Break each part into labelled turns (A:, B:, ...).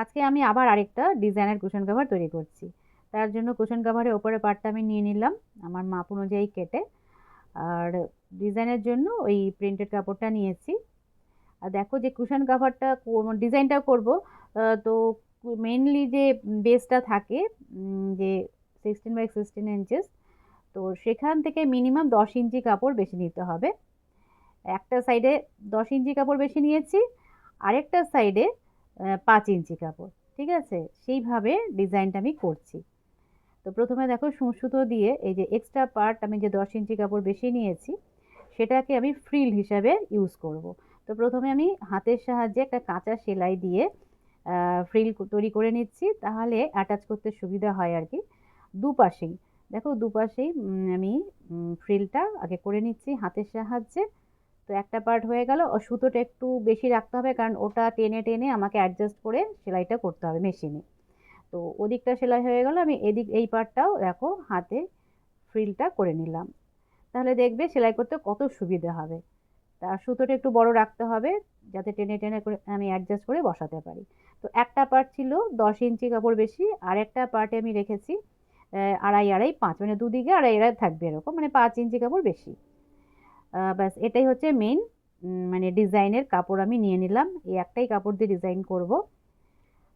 A: আজকে আমি আবার আরেকটা ডিজাইনের কুশন কাভার তৈরি করছি। তার জন্য কুশন কাভারের ওপরে পার্টটা আমি নিয়ে নিলাম, আমার মাপ অনুযায়ী কেটে। আর ডিজাইনের জন্য ওই প্রিন্টেড কাপড়টা নিয়েছি। আর দেখো যে কুশন কাভারটা ডিজাইনটা করব। তো মেনলি যে বেসটা থাকে যে সিক্সটিন বাই সিক্সটিন ইঞ্চেস তো সেখান থেকে মিনিমাম দশ ইঞ্চি কাপড় বেশি নিতে হবে। একটা সাইডে দশ ইঞ্চি কাপড় বেশি নিয়েছি, আরেকটা সাইডে পাঁচ ইঞ্চি কাপড়, ঠিক আছে? সেইভাবে ডিজাইনটা আমি করছি। তো প্রথমে দেখো সুতো দিয়ে এই যে এক্সট্রা পার্ট আমি যে দশ ইঞ্চি কাপড় বেশি নিয়েছি, সেটাকে আমি ফ্রিল হিসাবে ইউজ করব। তো প্রথমে আমি হাতের সাহায্যে একটা কাঁচা সেলাই দিয়ে ফ্রিল তৈরি করে নিচ্ছি। তাহলে অ্যাটাচ করতে সুবিধা হয় আর কি। দুপাশেই, দেখো দুপাশেই আমি ফ্রিলটা আগে করে নিচ্ছি হাতের সাহায্যে। তো একটা পার্ট হয়ে গেল। ও সুতোটা একটু বেশি রাখতে হবে কারণ ওটা টেনে টেনে আমাকে অ্যাডজাস্ট করে সেলাইটা করতে হবে মেশিনে তো ওদিকটা সেলাই হয়ে গেল। আমি এদিক, এই পার্টটাও দেখো হাতে ফ্রিলটা করে নিলাম। তাহলে দেখবে সেলাই করতে কত সুবিধা হবে। তার সুতোটা একটু বড় রাখতে হবে যাতে টেনে টেনে করে আমি অ্যাডজাস্ট করে বসাতে পারি। তো একটা পার্ট ছিল দশ ইঞ্চি কাপড় বেশি, আর একটা পার্টে আমি রেখেছি আড়াই আড়াই, পাঁচ মানে দুদিকে আড়াই আড়াই থাকবে এরকম মানে পাঁচ ইঞ্চি কাপড় বেশি। ব্যাস, এটাই হচ্ছে মেন মানে ডিজাইনের কাপড় আমি নিয়ে নিলাম। এই একটাই কাপড় দিয়ে ডিজাইন করব।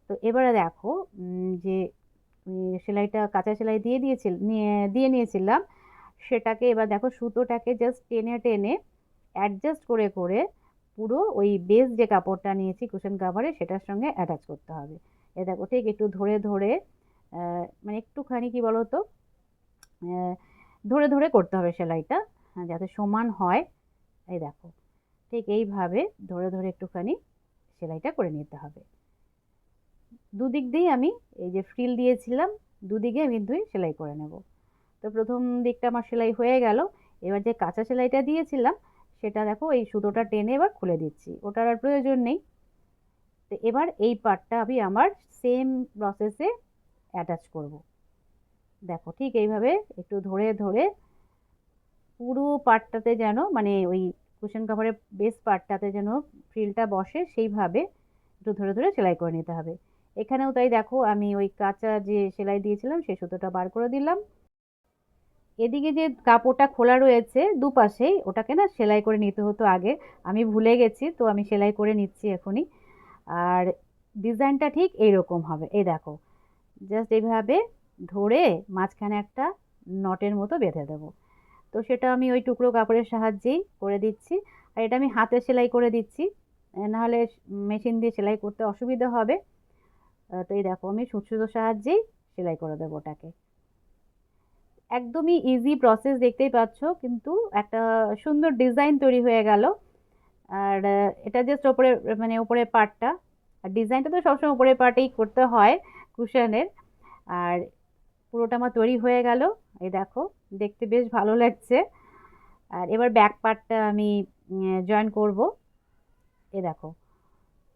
A: তো এবারে দেখো যে সেলাইটা, কাঁচা সেলাই দিয়ে দিয়েছিল দিয়ে নিয়েছিলাম। সেটাকে এবার দেখো সুতোটাকে জাস্ট টেনে টেনে অ্যাডজাস্ট করে করে পুরো ওই বেস যে কাপড়টা নিয়েছি কুশন কাভারে সেটার সঙ্গে অ্যাটাচ করতে হবে। এ দেখো, ঠিক একটু ধরে ধরে মানে একটুখানি কি বলো তো ধরে ধরে করতে হবে সেলাইটা। যাতে সমান হয়। এই দেখো, ঠিক এইভাবে ধরে ধরে একটুখানি সেলাইটা করে নিতে হবে। দুদিক দিয়েই আমি এই যে ফ্রিল দিয়েছিলাম, দুদিকে আমি দুই সেলাই করে নেব। তো প্রথম দিকটা আমার সেলাই হয়ে গেল। এবার যে কাঁচা সেলাইটা দিয়েছিলাম, সেটা দেখো এই সুতোটা টেনে এবার খুলে দিচ্ছি, ওটার আর প্রয়োজন নেই। তো এবার এই পার্টটা আমি আমার সেম প্রসেসে অ্যাটাচ করব। দেখো, ঠিক এইভাবে একটু ধরে ধরে পুরো পার্টটাতে যেন মানে ওই কুশন কাভারের বেস পার্টটাতে যেন ফ্রিলটা বসে, সেইভাবে একটু ধরে ধরে সেলাই করে নিতে হবে। এখানেও তাই দেখো, আমি ওই কাঁচা যে সেলাই দিয়েছিলাম, সেই সুতোটা বার করে দিলাম। এদিকে যে কাপড়টা খোলা রয়েছে, দুপাশেই ওটাকে না সেলাই করে নিতে হতো আগে। আমি ভুলে গেছি, তো আমি সেলাই করে নিচ্ছি এখনই। আর ডিজাইনটা ঠিক এইরকম হবে। এই দেখো জাস্ট এইভাবে ধরে মাঝখানে একটা নটের মতো বেঁধে দেবো। তো সেটা আমি ওই টুকরো কাপড়ের সাহায্যেই করে দিচ্ছি। আর এটা আমি হাতে সেলাই করে দিচ্ছি। নাহলে মেশিন দিয়ে সেলাই করতে অসুবিধা হবে। তো এই দেখো আমি সুচুরোর সাহায্যেই সেলাই করে দেবো ওটাকে। একদমই ইজি প্রসেস দেখতেই পাচ্ছ, কিন্তু একটা সুন্দর ডিজাইন তৈরি হয়ে গেল। আর এটা জাস্ট ওপরে মানে ওপরের পার্টটা আর ডিজাইনটা তো সবসময় ওপরের পার্টেই করতে হয় কুশনের আর পুরোটা আমার তৈরি হয়ে গেল। এই দেখো। দেখতে বেশ ভালো লাগছে। আর এবার ব্যাক পার্টটা আমি জয়েন করব। এ দেখো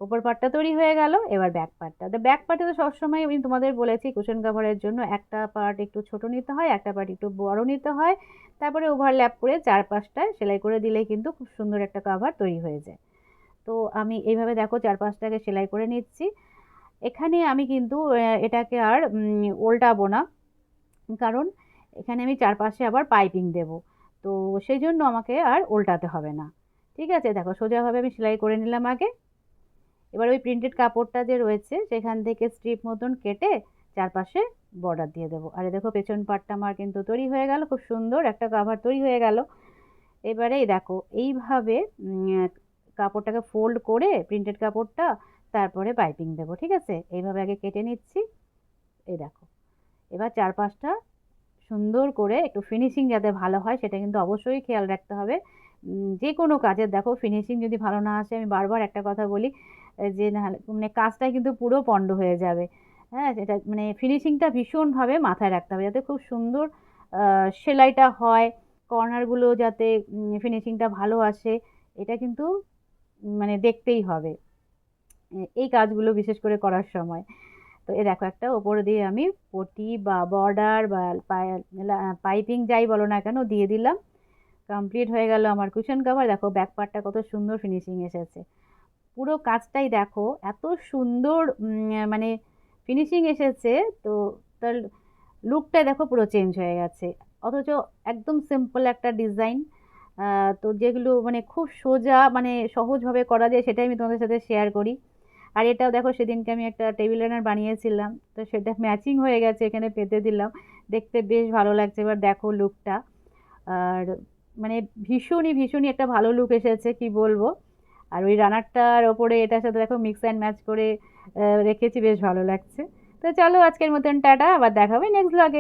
A: ওপর পার্টটা তৈরি হয়ে গেল, এবার ব্যাক পার্টটা তো ব্যাক পার্টে তো সবসময় আমি তোমাদের বলেছি কুশন কাভারের জন্য একটা পার্ট একটু ছোট নিতে হয়, একটা পার্ট একটু বড় নিতে হয়। তারপরে ওভারল্যাপ করে চার পাঁচটায় সেলাই করে দিলেই কিন্তু খুব সুন্দর একটা কাভার তৈরি হয়ে যায়। তো আমি এইভাবে দেখো চার পাঁচটাকে সেলাই করে নিচ্ছি। এখানে আমি কিন্তু এটাকে আর উল্টাবো না। কারণ এখানে আমি চারপাশে আবার পাইপিং দেব। তো সেই জন্য আমাকে আর উল্টাতে হবে না। ঠিক আছে? দেখো, সোজাভাবে আমি সেলাই করে নিলাম আগে। এবার ওই প্রিন্টেড কাপড়টা যে রয়েছে, সেখান থেকে স্ট্রিপ মতন কেটে চারপাশে বর্ডার দিয়ে দেবো। আরে দেখো, পেছন পাটটা আমার কিন্তু তৈরি হয়ে গেল, খুব সুন্দর একটা কাভার তৈরি হয়ে গেল। এবারে দেখো, এইভাবে কাপড়টাকে ফোল্ড করে প্রিন্টেড কাপড়টা তারপরে পাইপিং দেবো। ঠিক আছে? এইভাবে আগে কেটে নিচ্ছি। এই দেখো, এবার চারপাশটা সুন্দর করে একটু ফিনিশিং যাতে ভালো হয়, সেটা কিন্তু অবশ্যই খেয়াল রাখতে হবে। যে কোনো কাজের দেখো ফিনিশিং যদি ভালো না আসে, আমি বারবার একটা কথা বলি যে মানে কাজটা কিন্তু পুরো পণ্ড হয়ে যাবে। হ্যাঁ এটা মানে ফিনিশিংটা ভীষণভাবে মাথায় রাখতে হবে যাতে খুব সুন্দর সেলাইটা হয় কর্নারগুলো যাতে ফিনিশিংটা ভালো আসে, এটা কিন্তু মানে দেখতেই হবে। এই কাজগুলো বিশেষ করে করার সময়। তো এ দেখো একটা ওপরে দিয়ে আমি পটি বা বর্ডার বা পাইপিং যাই বলো না কেন দিয়ে দিলাম। কমপ্লিট হয়ে গেল আমার কুশন কাভার। দেখো ব্যাক পার্টটা কত সুন্দর ফিনিশিং এসেছে। পুরো কাজটাই দেখো এত সুন্দর মানে ফিনিশিং এসেছে। তো তার লুকটাই দেখো পুরো চেঞ্জ হয়ে গেছে। অথচ একদম সিম্পল একটা ডিজাইন তো যেগুলো মানে খুব সোজা মানে সহজভাবে করা যায় সেটাই আমি তোমাদের সাথে শেয়ার করি। আর এটাও দেখো সেদিনকে আমি একটা টেবিল রানার বানিয়েছিলাম, তো সেটা ম্যাচিং হয়ে গেছে, এখানে পেতে দিলাম। দেখতে বেশ ভালো লাগছে, এবার দেখো লুকটা আর মানে ভীষণই ভীষণই একটা ভালো লুক এসেছে, কি বলব? আর ওই রানারটার ওপরে এটার সাথে দেখো মিক্স অ্যান্ড ম্যাচ করে রেখেছি, বেশ ভালো লাগছে। তো চলো আজকের মতন টাটা, আবার দেখা হবে নেক্সট ব্লগে